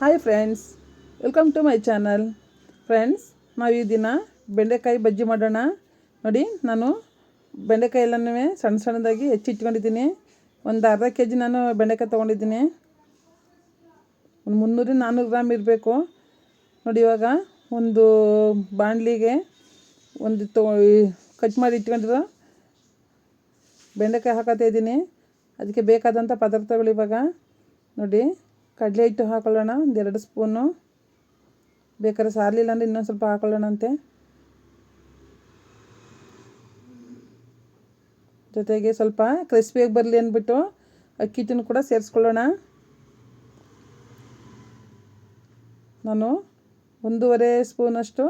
Hi friends welcome to my channel friends ನಾವು ಈ ದಿನ ಬೆಂಡೆಕಾಯಿ ಬಜ್ಜಿ ಮಾಡೋಣ. ನೋಡಿ, ನಾನು ಬೆಂಡೆಕಾಯಿ ಎಲ್ಲನೂ ಸಣ್ಣ ಸಣ್ಣದಾಗಿ ಹೆಚ್ಚಿಟ್ಕೊಂಡಿದ್ದೀನಿ. ಒಂದು ಅರ್ಧ ಕೆ ಜಿ ನಾನು ಬೆಂಡೆಕಾಯಿ ತೊಗೊಂಡಿದ್ದೀನಿ. ಒಂದು ಮುನ್ನೂರು ನಾನ್ನೂರು ಗ್ರಾಮ್ ಇರಬೇಕು. ನೋಡಿ, ಇವಾಗ ಒಂದು ಬಾಣಲಿಗೆ ಒಂದು ತೊ ಕಟ್ ಮಾಡಿ ಇಟ್ಕೊಂಡಿರೋ ಬೆಂಡೆಕಾಯಿ ಹಾಕತ್ತಾ ಇದ್ದೀನಿ. ಅದಕ್ಕೆ ಬೇಕಾದಂಥ ಪದಾರ್ಥಗಳು ಇವಾಗ. ನೋಡಿ ಕಡಲೆ ಹಿಟ್ಟು ಹಾಕೊಳ್ಳೋಣ, ಒಂದು ಎರಡು ಸ್ಪೂನು. ಬೇಕಾದ್ರೆ ಸಾರಲಿಲ್ಲ ಅಂದರೆ ಇನ್ನೊಂದು ಸ್ವಲ್ಪ ಹಾಕೊಳ್ಳೋಣಂತೆ. ಜೊತೆಗೆ ಸ್ವಲ್ಪ ಕ್ರಿಸ್ಪಿಯಾಗಿ ಬರಲಿ ಅಂದ್ಬಿಟ್ಟು ಅಕ್ಕಿ ಹಿಟ್ಟನ್ನು ಕೂಡ ಸೇರಿಸ್ಕೊಳ್ಳೋಣ. ನಾನು ಒಂದೂವರೆ ಸ್ಪೂನಷ್ಟು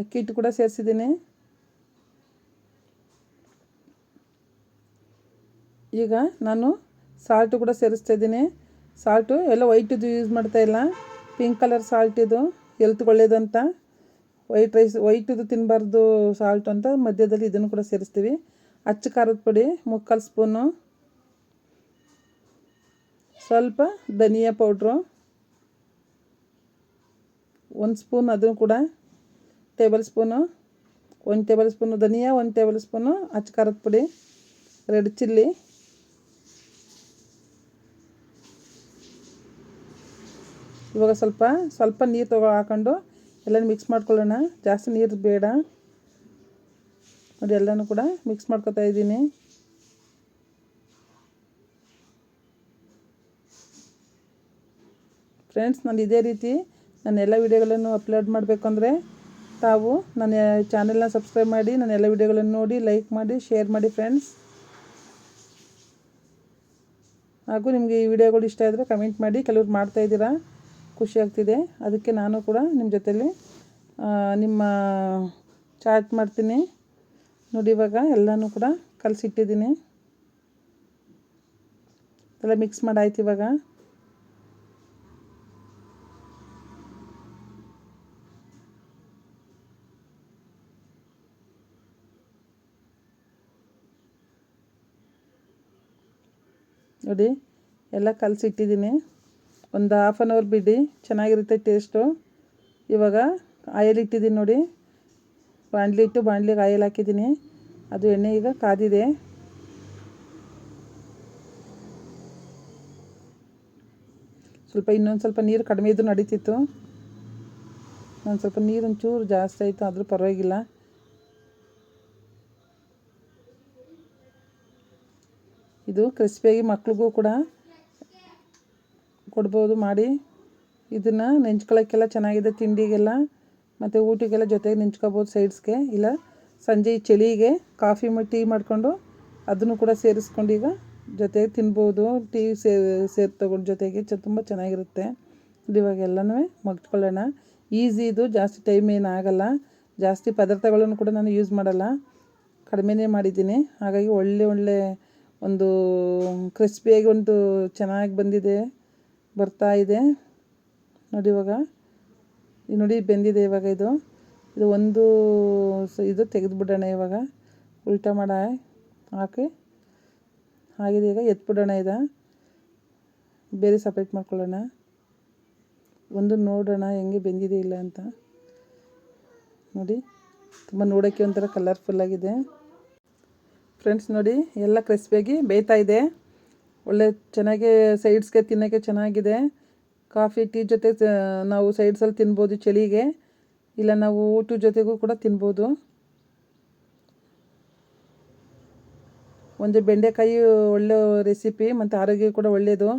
ಅಕ್ಕಿ ಹಿಟ್ಟು ಕೂಡ ಸೇರಿಸಿದ್ದೀನಿ. ಈಗ ನಾನು ಸಾಲ್ಟು ಕೂಡ ಸೇರಿಸ್ತಾ ಇದ್ದೀನಿ. ಸಾಲ್ಟು ಎಲ್ಲ ವೈಟಿದು ಯೂಸ್ ಮಾಡ್ತಾ ಇಲ್ಲ. ಪಿಂಕ್ ಕಲರ್ ಸಾಲ್ಟ್ ಇದು ಹೆಲ್ತ್ ಒಳ್ಳೇದಂತ. ವೈಟ್ ರೈಸ್, ವೈಟಿದು ತಿನ್ನಬಾರ್ದು ಸಾಲ್ಟ್ ಅಂತ ಮಧ್ಯದಲ್ಲಿ ಇದನ್ನು ಕೂಡ ಸೇರಿಸ್ತೀವಿ. ಅಚ್ಚ ಖಾರದ ಪುಡಿ, ಮುಕ್ಕಾಲು ಸ್ಪೂನು. ಸ್ವಲ್ಪ ಧನಿಯಾ ಪೌಡ್ರು. ಒಂದು ಸ್ಪೂನ್ ಅದನ್ನು ಕೂಡ ಟೇಬಲ್ ಸ್ಪೂನು. ಒಂದು ಟೇಬಲ್ ಸ್ಪೂನು ಧನಿಯಾ, ಒಂದು ಟೇಬಲ್ ಸ್ಪೂನು ಅಚ್ಚ ಖಾರದ ಪುಡಿ. Red chilli. ಇವಾಗ ಸ್ವಲ್ಪ ಸ್ವಲ್ಪ ನೀರು ತಗೋ ಹಾಕೊಂಡು ಎಲ್ಲ ಮಿಕ್ಸ್ ಮಾಡ್ಕೊಳ್ಳೋಣ. ಜಾಸ್ತಿ ನೀರು ಬೇಡ. ನೋಡಿ ಎಲ್ಲನೂ ಕೂಡ ಮಿಕ್ಸ್ ಮಾಡ್ಕೊತಾ ಇದ್ದೀನಿ. ಫ್ರೆಂಡ್ಸ್ ನಾನು ಇದೇ ರೀತಿ ನನ್ನ ಎಲ್ಲ ವೀಡಿಯೋಗಳನ್ನು ಅಪ್ಲೋಡ್ ಮಾಡಬೇಕು ಅಂದರೆ ತಾವು ನನ್ನ ಚಾನೆಲ್ನ ಸಬ್ಸ್ಕ್ರೈಬ್ ಮಾಡಿ, ನನ್ನ ಎಲ್ಲ ವೀಡಿಯೋಗಳನ್ನು ನೋಡಿ ಲೈಕ್ ಮಾಡಿ ಶೇರ್ ಮಾಡಿ ಫ್ರೆಂಡ್ಸ್ ಹಾಗೂ ನಿಮಗೆ ಈ ವಿಡಿಯೋಗಳು ಇಷ್ಟ ಇದ್ದರೆ ಕಮೆಂಟ್ ಮಾಡಿ. ಕೆಲವ್ರು ಮಾಡ್ತಾಯಿದ್ದೀರಾ ಖುಷಿ ಆಗ್ತಿದೆ ಅದಕ್ಕೆ ನಾನು ಕೂಡ ನಿಮ್ಮ ಜೊತೆಲಿ ನಿಮ್ಮ ಚಾಟ್ ಮಾಡ್ತೀನಿ. ನೋಡಿ ಇವಾಗ ಎಲ್ಲನೂ ಕೂಡ ಕಲಸಿಟ್ಟಿದ್ದೀನಿ. ಎಲ್ಲ ಮಿಕ್ಸ್ ಮಾಡಾಯ್ತು ಇವಾಗ. ನೋಡಿ, ಎಲ್ಲ ಕಲಸಿಟ್ಟಿದ್ದೀನಿ. ಒಂದು ಹಾಫ್ ಆನ್ ಅವರ್ ಬಿಡಿ, ಚೆನ್ನಾಗಿರುತ್ತೆ ಟೇಸ್ಟು ಇವಾಗ ಆಯಿಲ್ ಇಟ್ಟಿದ್ದೀನಿ ನೋಡಿ. ಬಾಣಲಿ ಇಟ್ಟು ಬಾಣಲಿಗೆ ಆಯಲ್ ಹಾಕಿದ್ದೀನಿ. ಅದು ಎಣ್ಣೆ ಈಗ ಕಾದಿದೆ. ಸ್ವಲ್ಪ ಇನ್ನೊಂದು ಸ್ವಲ್ಪ ನೀರು ಕಡಿಮೆ ಇದ್ದು ನಡೀತಿತ್ತು. ಒಂದು ಸ್ವಲ್ಪ ನೀರು ಒಂಚೂರು ಜಾಸ್ತಿ ಆಯಿತು, ಆದರೂ ಪರವಾಗಿಲ್ಲ. ಇದು ಕ್ರಿಸ್ಪಿಯಾಗಿ ಮಕ್ಳಿಗೂ ಕೂಡ ಕೊಡ್ಬೋದು ಮಾಡಿ. ಇದನ್ನು ನೆಂಚ್ಕೊಳ್ಳೋಕ್ಕೆಲ್ಲ ಚೆನ್ನಾಗಿದೆ ತಿಂಡಿಗೆಲ್ಲ. ಮತ್ತು ಊಟಕ್ಕೆಲ್ಲ ಜೊತೆಗೆ ನೆಂಚ್ಕೋಬೋದು ಸೈಡ್ಸ್ಗೆ. ಇಲ್ಲ, ಸಂಜೆ ಚಳಿಗೆ ಕಾಫಿ ಟೀ ಮಾಡಿಕೊಂಡು ಅದನ್ನು ಕೂಡ ಸೇರಿಸ್ಕೊಂಡು ಈಗ ಜೊತೆಗೆ ತಿನ್ಬೋದು. ಟೀ ಸೇ, ಸೇರಿ, ತೊಗೊಂಡು ಜೊತೆಗೆ ಚ, ತುಂಬ ಚೆನ್ನಾಗಿರುತ್ತೆ. ಇವಾಗ ಎಲ್ಲನೂ ಮಗ್ಚ್ಕೊಳ್ಳೋಣ. ಈಸಿ ಇದು, ಜಾಸ್ತಿ ಟೈಮ್ ಏನಾಗಲ್ಲ ಜಾಸ್ತಿ ಪದಾರ್ಥಗಳನ್ನು ಕೂಡ ನಾನು ಯೂಸ್ ಮಾಡಲ್ಲ. ಕಡಿಮೆನೇ ಮಾಡಿದ್ದೀನಿ. ಹಾಗಾಗಿ ಒಳ್ಳೆ ಒಳ್ಳೆ ಒಂದು, ಕ್ರಿಸ್ಪಿಯಾಗಿ ಒಂದು ಚೆನ್ನಾಗಿ ಬಂದಿದೆ. ಬರ್ತಾ ಇದೆ. ನೋಡಿ ಇವಾಗ. ನೋಡಿ ಬೆಂದಿದೆ ಇವಾಗ ಇದು. ಇದು ಒಂದು ಇದು ತೆಗೆದುಬಿಡೋಣ ಇವಾಗ. ಉಲ್ಟಾ ಮಾಡ. ಹಾಕಿ. ಆಗಿದೆ ಈಗ. ಎತ್ಬಿಡೋಣ ಇದು ಬೇರೆ ಸಪ್ರೇಟ್ ಮಾಡ್ಕೊಳ್ಳೋಣ. ಒಂದು ನೋಡೋಣ ಹೆಂಗೆ ಬೆಂದಿದೆ ಇಲ್ಲ ಅಂತ. ನೋಡಿ. ತುಂಬ ನೋಡೋಕ್ಕೆ ಒಂಥರ ಕಲರ್ಫುಲ್ಲಾಗಿದೆ ಫ್ರೆಂಡ್ಸ್ ನೋಡಿ, ಎಲ್ಲ ಕ್ರಿಸ್ಪಿಯಾಗಿ ಬೇಯ್ತಾ ಇದೆ. ಒಳ್ಳೆ ಚೆನ್ನಾಗಿ ಸೈಡ್ಸ್ಗೆ ತಿನ್ನೋಕ್ಕೆ ಚೆನ್ನಾಗಿದೆ. ಕಾಫಿ, ಟೀ ಜೊತೆ ನಾವು ಸೈಡ್ಸಲ್ಲಿ ತಿನ್ಬೋದು ಚಳಿಗೆ. ಇಲ್ಲ, ನಾವು ಊಟದ ಜೊತೆಗೂ ಕೂಡ ತಿನ್ಬೋದು. ಒಂದು ಬೆಂಡೆಕಾಯಿ ಒಳ್ಳೆ ರೆಸಿಪಿ, ಮತ್ತು ಆರೋಗ್ಯ ಕೂಡ ಒಳ್ಳೆಯದು.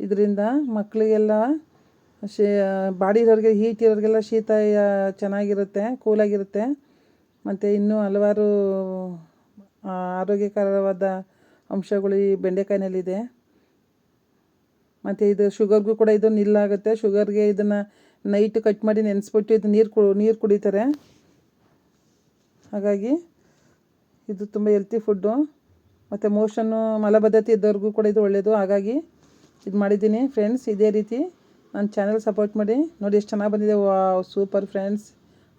ಇದರಿಂದ ಮಕ್ಕಳಿಗೆಲ್ಲ ಶೇ, ಬಾಡಿ ಇರೋರಿಗೆ ಹೀಟ್ ಇರೋರಿಗೆಲ್ಲ ಶೀತ ಚೆನ್ನಾಗಿರುತ್ತೆ, ಕೂಲಾಗಿರುತ್ತೆ. ಮತ್ತು ಇನ್ನೂ ಹಲವಾರು ಆರೋಗ್ಯಕರವಾದ ಅಂಶಗಳು ಈ ಬೆಂಡೆಕಾಯಿನಲ್ಲಿದೆ. ಮತ್ತು ಇದು ಶುಗರ್ಗೂ ಕೂಡ ಇದು ನಿಲ್ಲಾಗುತ್ತೆ. ಶುಗರ್ಗೆ ಇದನ್ನು ನೈಟ್ ಕಟ್ ಮಾಡಿ ನೆನೆಸ್ಬಿಟ್ಟು ಇದು ನೀರು ಕು ನೀರು ಕುಡಿತಾರೆ. ಹಾಗಾಗಿ ಇದು ತುಂಬ ಹೆಲ್ತಿ ಫುಡ್ಡು ಮತ್ತು ಮೋಷನ್ನು ಮಲಬದ್ಧತೆ ಇದ್ದವ್ರಿಗೂ ಕೂಡ ಇದು ಒಳ್ಳೆಯದು ಹಾಗಾಗಿ ಇದು ಮಾಡಿದ್ದೀನಿ ಫ್ರೆಂಡ್ಸ್ ಇದೇ ರೀತಿ ನನ್ನ ಚಾನಲ್ ಸಪೋರ್ಟ್ ಮಾಡಿ. ನೋಡಿ ಎಷ್ಟು ಚೆನ್ನಾಗಿ ಬಂದಿದೆ. ಸೂಪರ್ ಫ್ರೆಂಡ್ಸ್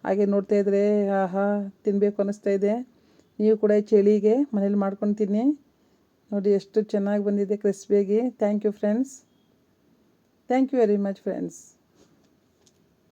ಹಾಗೆ ನೋಡ್ತಾ ಇದ್ರೆ, ಆಹಾ ತಿನ್ನಬೇಕು ಅನ್ನಿಸ್ತಾ ಇದೆ. ನೀವು ಕೂಡ ಚಳಿಗೆ ಮನೇಲಿ ಮಾಡ್ಕೊಂಡು ತಿನ್ನಿ ನೋಡಿ ಎಷ್ಟು ಚೆನ್ನಾಗಿ ಬಂದಿದೆ ಕ್ರಿಸ್ಪಿಯಾಗಿ thank you friends thank you very much friends